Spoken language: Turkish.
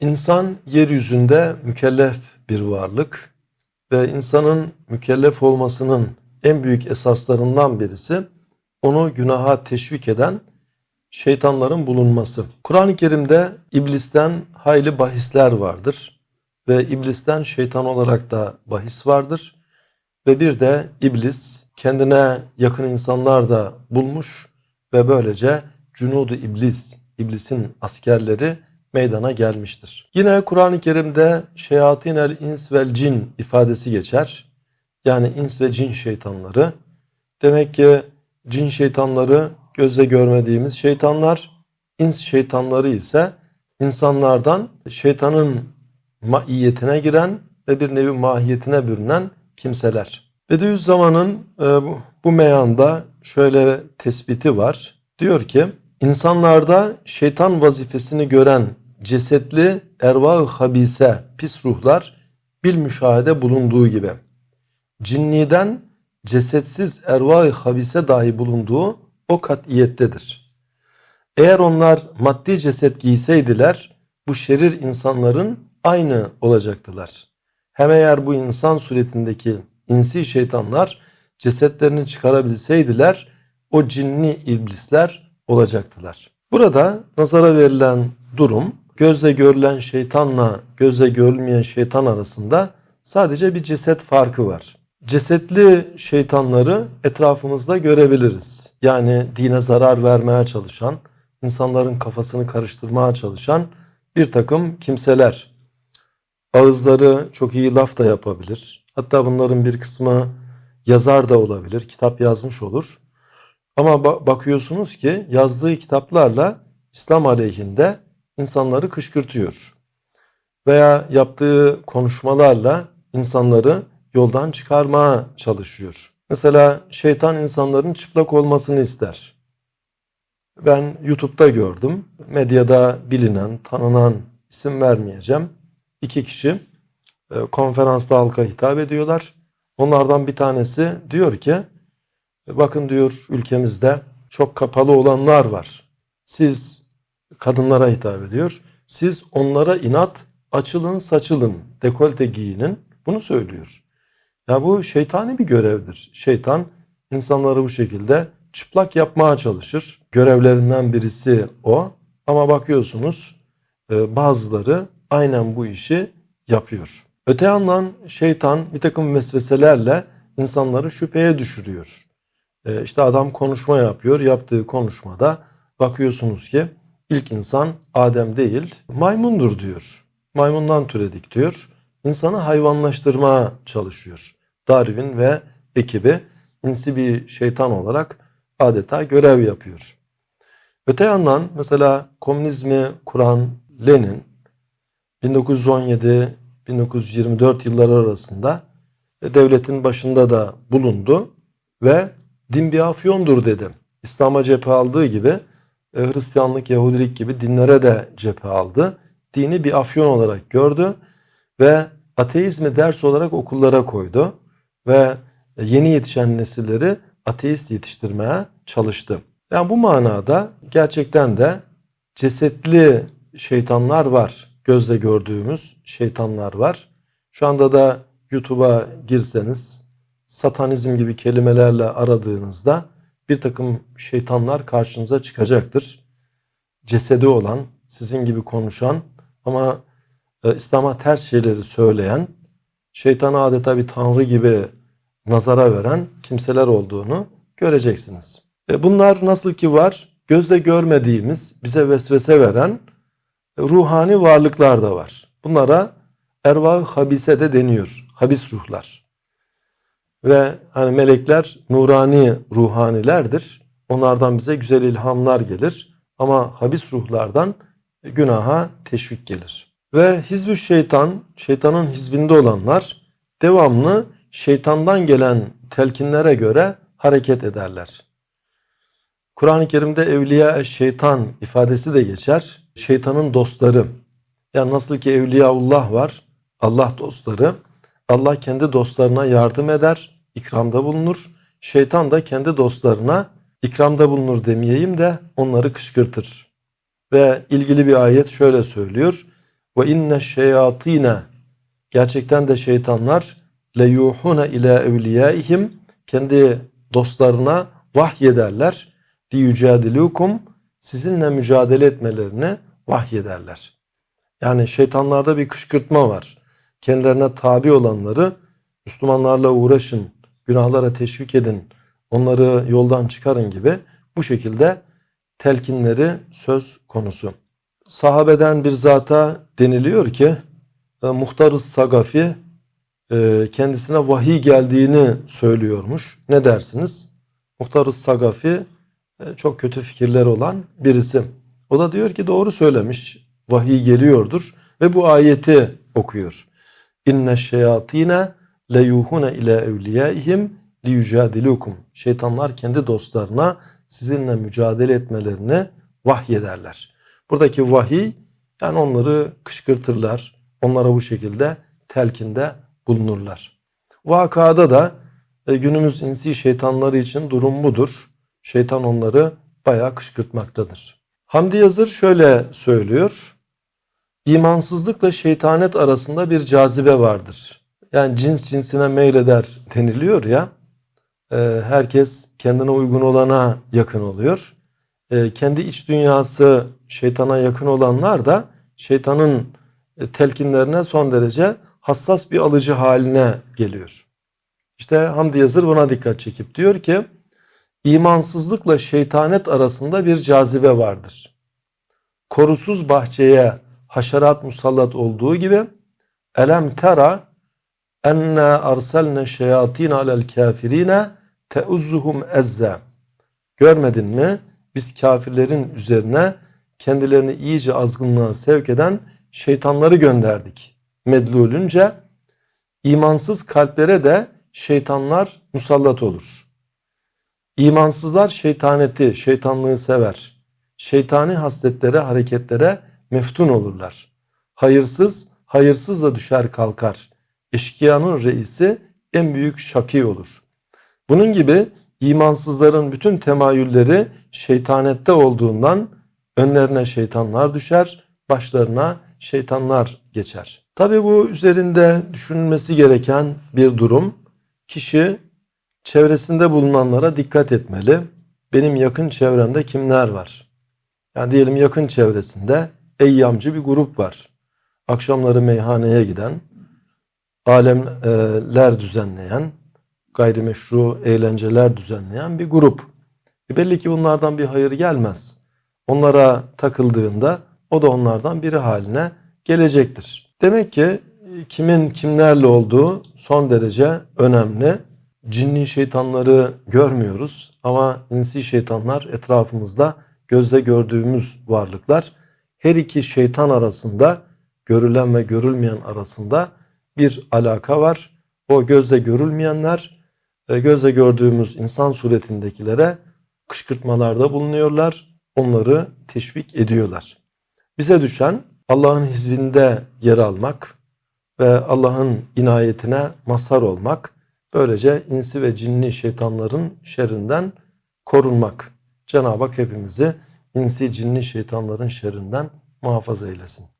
İnsan yeryüzünde mükellef bir varlık ve insanın mükellef olmasının en büyük esaslarından birisi onu günaha teşvik eden şeytanların bulunması. Kur'an-ı Kerim'de iblisten hayli bahisler vardır ve iblisten şeytan olarak da bahis vardır ve bir de iblis kendine yakın insanlar da bulmuş ve böylece cunudu iblis, iblisin askerleri meydana gelmiştir. Yine Kur'an-ı Kerim'de şeyatin el ins vel cin ifadesi geçer. Yani ins ve cin şeytanları. Demek ki cin şeytanları gözle görmediğimiz şeytanlar, ins şeytanları ise insanlardan şeytanın maiyetine giren ve bir nevi mahiyetine bürünen kimseler. Bediüzzaman'ın e, bu meyanda şöyle tespiti var. Diyor ki insanlarda şeytan vazifesini gören cesetli ervah habise pis ruhlar bil müşahede bulunduğu gibi cinniden cesetsiz ervah habise dahi bulunduğu o katiyettedir. Eğer onlar maddi ceset giyseydiler bu şerir insanların aynı olacaktılar. Hem eğer bu insan suretindeki insi şeytanlar cesetlerini çıkarabilseydiler o cinni iblisler olacaktılar. Burada nazara verilen durum gözle görülen şeytanla gözle görülmeyen şeytan arasında sadece bir ceset farkı var. Cesetli şeytanları etrafımızda görebiliriz. Yani dine zarar vermeye çalışan, insanların kafasını karıştırmaya çalışan bir takım kimseler. Ağızları çok iyi laf da yapabilir. Hatta bunların bir kısmı yazar da olabilir, kitap yazmış olur. Ama bakıyorsunuz ki yazdığı kitaplarla İslam aleyhinde insanları kışkırtıyor. Veya yaptığı konuşmalarla insanları yoldan çıkarmaya çalışıyor. Mesela şeytan insanların çıplak olmasını ister. Ben YouTube'da gördüm. Medyada bilinen, tanınan isim vermeyeceğim. İki kişi e, konferansta halka hitap ediyorlar. Onlardan bir tanesi diyor ki bakın diyor ülkemizde çok kapalı olanlar var. Siz kadınlara hitap ediyor. Siz onlara inat açılın saçılın dekolte giyinin bunu söylüyor. Ya bu şeytani bir görevdir. Şeytan insanları bu şekilde çıplak yapmaya çalışır. Görevlerinden birisi o. Ama bakıyorsunuz e, bazıları aynen bu işi yapıyor. Öte yandan şeytan bir takım vesveselerle insanları şüpheye düşürüyor. E, işte adam konuşma yapıyor. Yaptığı konuşmada bakıyorsunuz ki ilk insan Adem değil maymundur diyor. Maymundan türedik diyor. İnsanı hayvanlaştırmaya çalışıyor. Darwin ve ekibi insi bir şeytan olarak adeta görev yapıyor. Öte yandan mesela komünizmi kuran Lenin 1917-1924 yılları arasında devletin başında da bulundu ve din bir afyondur dedi. İslam'a cephe aldığı gibi e, Hristiyanlık, Yahudilik gibi dinlere de cephe aldı. Dini bir afyon olarak gördü ve ateizmi ders olarak okullara koydu ve yeni yetişen nesilleri ateist yetiştirmeye çalıştı. Yani bu manada gerçekten de cesetli şeytanlar var. Gözle gördüğümüz şeytanlar var. Şu anda da YouTube'a girseniz satanizm gibi kelimelerle aradığınızda bir takım şeytanlar karşınıza çıkacaktır. Cesedi olan, sizin gibi konuşan ama e, İslam'a ters şeyleri söyleyen, şeytanı adeta bir tanrı gibi nazara veren kimseler olduğunu göreceksiniz. E bunlar nasıl ki var, gözle görmediğimiz, bize vesvese veren e, ruhani varlıklar da var. Bunlara ervah habise de deniyor. Habis ruhlar. Ve hani melekler nurani ruhanilerdir. Onlardan bize güzel ilhamlar gelir. Ama habis ruhlardan günaha teşvik gelir. Ve hizbü şeytan, şeytanın hizbinde olanlar devamlı şeytandan gelen telkinlere göre hareket ederler. Kur'an-ı Kerim'de evliya şeytan ifadesi de geçer. Şeytanın dostları. Yani nasıl ki evliyaullah var, Allah dostları. Allah kendi dostlarına yardım eder, ikramda bulunur. Şeytan da kendi dostlarına ikramda bulunur demeyeyim de onları kışkırtır. Ve ilgili bir ayet şöyle söylüyor. ve inne şeyatine gerçekten de şeytanlar leyuhune ila evliyaihim kendi dostlarına vahyederler li yücadilukum sizinle mücadele etmelerini vahyederler. Yani şeytanlarda bir kışkırtma var. Kendilerine tabi olanları Müslümanlarla uğraşın, günahlara teşvik edin, onları yoldan çıkarın gibi bu şekilde telkinleri söz konusu. Sahabeden bir zata deniliyor ki e, Muhtar-ı Sagafi e, kendisine vahiy geldiğini söylüyormuş. Ne dersiniz? Muhtar-ı Sagafi e, çok kötü fikirleri olan birisi. O da diyor ki doğru söylemiş. Vahiy geliyordur ve bu ayeti okuyor. İnne şeyatine leyuhune ile evliyaihim liyucadilukum. Şeytanlar kendi dostlarına sizinle mücadele etmelerini vahyederler. Buradaki vahiy yani onları kışkırtırlar. Onlara bu şekilde telkinde bulunurlar. Vakada da e, günümüz insi şeytanları için durum budur. Şeytan onları bayağı kışkırtmaktadır. Hamdi Yazır şöyle söylüyor. İmansızlıkla şeytanet arasında bir cazibe vardır. Yani cins cinsine meyleder deniliyor ya. e, herkes kendine uygun olana yakın oluyor. E, kendi iç dünyası şeytana yakın olanlar da şeytanın e, telkinlerine son derece hassas bir alıcı haline geliyor. İşte Hamdi Yazır buna dikkat çekip diyor ki imansızlıkla şeytanet arasında bir cazibe vardır. Korusuz bahçeye haşerat musallat olduğu gibi elem tera enne arsalne şeyatin alel kafirine teuzzuhum ezze görmedin mi biz kafirlerin üzerine kendilerini iyice azgınlığa sevk eden şeytanları gönderdik medlulünce imansız kalplere de şeytanlar musallat olur. İmansızlar şeytaneti, şeytanlığı sever. Şeytani hasletlere, hareketlere meftun olurlar. Hayırsız, hayırsızla düşer kalkar. Eşkıyanın reisi en büyük şaki olur. Bunun gibi imansızların bütün temayülleri şeytanette olduğundan önlerine şeytanlar düşer, başlarına şeytanlar geçer. Tabi bu üzerinde düşünülmesi gereken bir durum. Kişi çevresinde bulunanlara dikkat etmeli. Benim yakın çevremde kimler var? Yani diyelim yakın çevresinde eyyamcı bir grup var. Akşamları meyhaneye giden, alemler düzenleyen, gayrimeşru eğlenceler düzenleyen bir grup. E belli ki bunlardan bir hayır gelmez. Onlara takıldığında o da onlardan biri haline gelecektir. Demek ki kimin kimlerle olduğu son derece önemli. Cinni şeytanları görmüyoruz ama insi şeytanlar etrafımızda gözle gördüğümüz varlıklar. Her iki şeytan arasında görülen ve görülmeyen arasında bir alaka var. O gözle görülmeyenler e, gözle gördüğümüz insan suretindekilere kışkırtmalarda bulunuyorlar. Onları teşvik ediyorlar. Bize düşen Allah'ın hizbinde yer almak ve Allah'ın inayetine mazhar olmak. Böylece insi ve cinni şeytanların şerrinden korunmak. Cenab-ı Hak hepimizi insi cinni şeytanların şerrinden muhafaza eylesin.